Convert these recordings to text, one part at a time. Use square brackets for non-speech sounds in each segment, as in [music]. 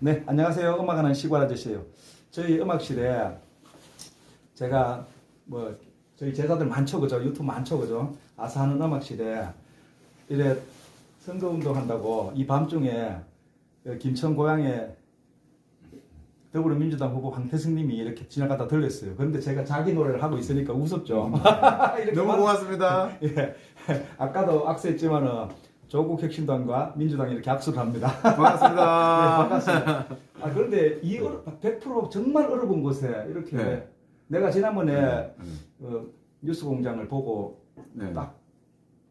네, 안녕하세요. 음악하는 시관 아저씨예요. 저희 음악실에 제가 뭐 저희 제자들 많죠, 그죠? 유튜브 많죠, 그죠? 아사하는 음악실에 이래 선거 운동 한다고 이 밤중에 그 김천 고향에 더불어민주당 후보 황태승님이 이렇게 지나가다 들렸어요. 그런데 제가 자기 노래를 하고 있으니까 웃었죠. [laughs] 이렇게 너무 만- 고맙습니다. [laughs] 예, 아까도 악수했지만은 조국 혁신당과 민주당이 이렇게 악수를 합니다. [laughs] 네, 반갑습니다. 반갑습니다. 아 그런데 이 어려- 100% 정말 어려운 곳에 이렇게 네. 내가 지난번에 네. 어, 뉴스 공장을 보고 네. 딱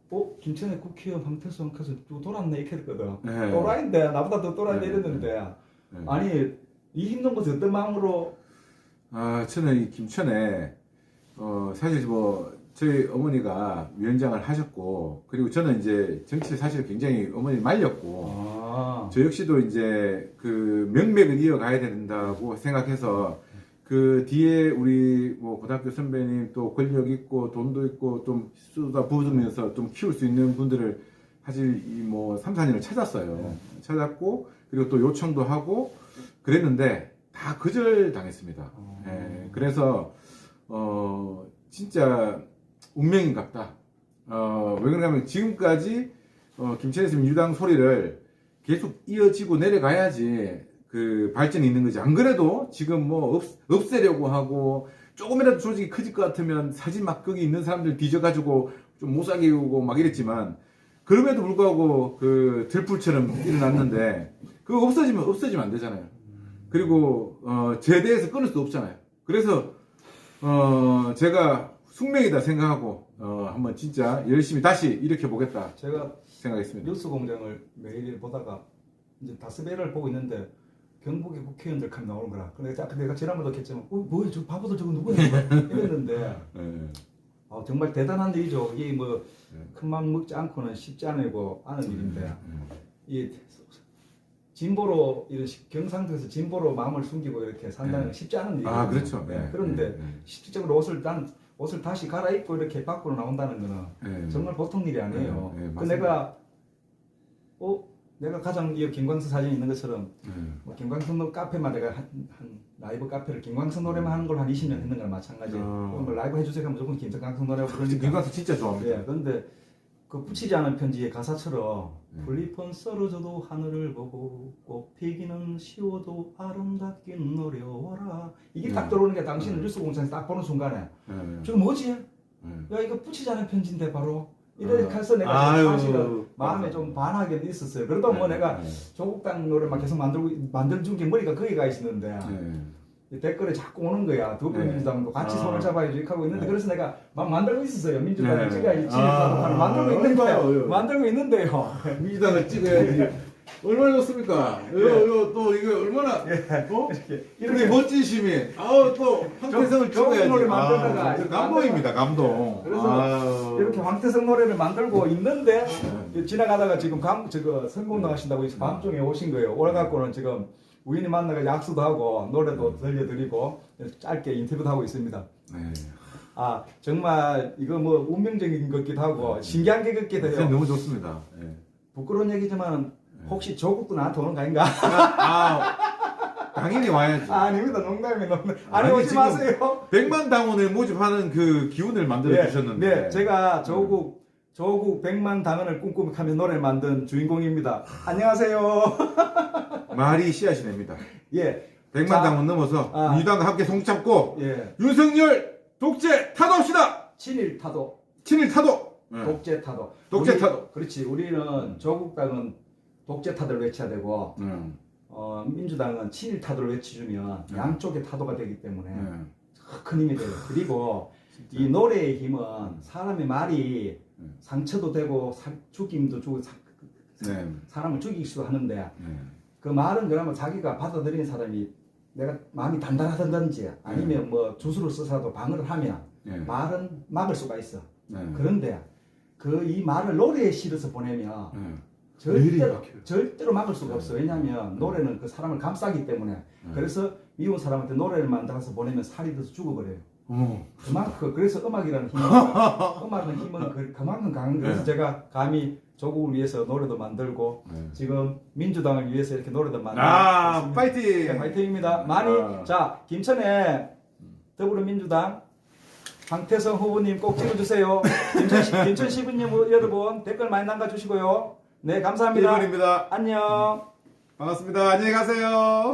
어? 김천의 국회의원 황태성 그래서 또 돌았네 이렇게 했거든. 네. 또라이인데 나보다 더 또라이인데 네, 이랬는데 네. 아니 이 힘든 곳에 어떤 마음으로 아, 저는 이 김천에 어, 사실 뭐 저희 어머니가 위원장을 하셨고 그리고 저는 이제 정치에 사실 굉장히 어머니 말렸고 아, 저 역시도 이제 그 명맥을 이어가야 된다고 생각해서 그 뒤에 우리 뭐 고등학교 선배님 또 권력 있고 돈도 있고 좀 쏟아 부으면서 좀 키울 수 있는 분들을 사실 이 뭐 3, 4년을 찾았어요. 찾았고 그리고 또 요청도 하고 그랬는데 다 거절 당했습니다. 어. 예, 그래서 어 진짜 운명인갑다. 어 왜 그러냐면 지금까지 어, 김천에서 민주당 소리를 계속 이어지고 내려가야지 그 발전이 있는 거지. 안 그래도 지금 뭐 없, 없애려고 하고 조금이라도 조직이 커질 것 같으면 사진 막 거기 있는 사람들 뒤져가지고 좀못 살게 오고 막 이랬지만 그럼에도 불구하고 그 들불처럼 일어났는데 그거 없어지면 없어지면 안 되잖아요. 그리고 어, 제대해서 끊을 수 없잖아요. 그래서 어, 제가 숙명이다 생각하고 어, 한번 진짜 열심히 다시 일으켜 보겠다 제가 생각했습니다. 뉴스 공장을 매일 보다가 이제 다스베를 보고 있는데 경북의 국회의원들 칸 나오는 거라. 근데 자- 내가 지난번도 했지만 어, 뭐야 저 바보들 저거 누구야 이랬는데 예. [laughs] 아, 정말 대단한 일이죠. 이게 뭐 네. 큰맘 먹지 않고는 쉽지 않고 아는 일인데 음. 이 진보로 이런 시- 경상도에서 진보로 마음을 숨기고 이렇게 산다는 건 쉽지 않은 일이에요. 아 그렇죠. 네. 그런데 네. 실질적으로 옷을 난 옷을 다시 갈아입고 이렇게 밖으로 나온다는 거는 네. 정말 보통 일이 아니에요. 네, 네, 그. 내가 어 내가 가장 이 김광수 사진이 있는 것처럼 네. 뭐 김광수 노 카페만 내가 한, 한 라이브 카페를 김광수 노래만 하는 걸 한 20년 했는 거랑 마찬가지예요. 어. 뭐 라이브 해주세요 하면 무조건 김광수 노래. 부르니까. 김광수 진짜 좋아합니다. 예, 그런데 그 붙이지 않은 편지의 가사처럼 네. 풀잎은 썰어져도 하늘을 보고 꽃 피기는 쉬워도 아름답긴 노려워라 이게 딱 네. 들어오는 게 당신은 네. 뉴스 공장에서 딱 보는 순간에 네. 저거 뭐지? 네. 야 이거 붙이지 않은 편지인데 바로 이렇게 아. 내가 아유. 사실은 마음에 좀 반하게 있었어요. 그러다 뭐 네. 내가 네. 조국당 노래 막 계속 만들고 만들어준 게 머리가 거기 가 있었는데 네. 이 댓글에 자꾸 오는 거야. 더불어민주당도 같이 아. 손을 잡아야지 하고 있는데 네. 그래서 내가 막 만들고 있었어요. 민주당 네. 을 찍어야지 아. 진입하고 만들고 어, 있는데 봐요. 만들고 있는데요. 민주당을 찍어야지. 얼마나 좋습니까? 이거, 이거 또 이거 얼마나 어? 이렇게 이렇게 멋진 시민. 아우 또 황태성을 찍어야지. 노래 만들다가 아, 감동입니다. 감동. 그래서 아유. 이렇게 황태성 노래를 만들고 있는데 네. 지나가다가 지금 감 저거 성공 나가신다고 해서 밤중에 오신 거예요. 오래 갖고는 지금 우연히 만나가 약수도 하고 노래도 들려드리고 짧게 인터뷰도 하고 있습니다. 네. 아 정말 이거 뭐 운명적인 것 같기도 하고 신기한 게 같기도 해요. 너무 좋습니다. 네. 부끄러운 얘기지만 혹시 조국도 나한테 오는 거 아닌가? 아, 당연히 와야지. 아, 아닙니다. 농담이 농담. 아니 아니, 오지 마세요. 백만 당원을 모집하는 그 기운을 만들어 주셨는데. 네, 제가 조국 조국 100만 당원을 꿈꾸며 노래 만든 주인공입니다. 안녕하세요. [laughs] 말이 씨앗이 됩니다. 예, 백만 자, 당원 넘어서 아. 민주당과 함께 손잡고 예. 윤석열 독재 타도합시다. 친일 타도, 친일 타도. 네. 독재 타도. 독재 우리- 타도. 그렇지. 우리는 조국당은 독재 타도를 외쳐야 되고 음. 어, 민주당은 친일 타도를 외쳐주면 네. 양쪽의 타도가 되기 때문에 네. 큰 힘이 돼요. 그리고 이 노래의 힘은 사람의 말이 음. 상처도 되고 사- 죽임도 주고 사, 네. 사람을 죽이기도 하는데 네. 그 말은 그러면 자기가 받아들이는 사람이 내가 마음이 단단하든지 아니면 뭐 주술을 써서라도 방어를 하면 네. 말은 막을 수가 있어. 네. 그런데 그 이 말을 노래에 실어서 보내면 네. 절대로. 절대로 막을 수가 네. 없어. 왜냐하면 노래는 그 사람을 감싸기 때문에 네. 그래서 미운 사람한테 노래를 만들어서 보내면 살이 돼서 죽어버려요. 어. 그만큼 그래서 음악이라는 힘은 [laughs] 음악은 힘은 그, 그만큼 강한 그래서 네. 제가 감히 조국을 위해서 노래도 만들고 네. 지금 민주당을 위해서 이렇게 노래도 만들고 아. 파이팅! 네, 파이팅입니다. 많이 아. 자 김천에 더불어민주당 황태성 후보님 꼭 찍어주세요. 김천 시, 김천 시민님 여러분 댓글 많이 남겨주시고요. 네 감사합니다. 1번입니다. 안녕. 반갑습니다. 안녕히 가세요.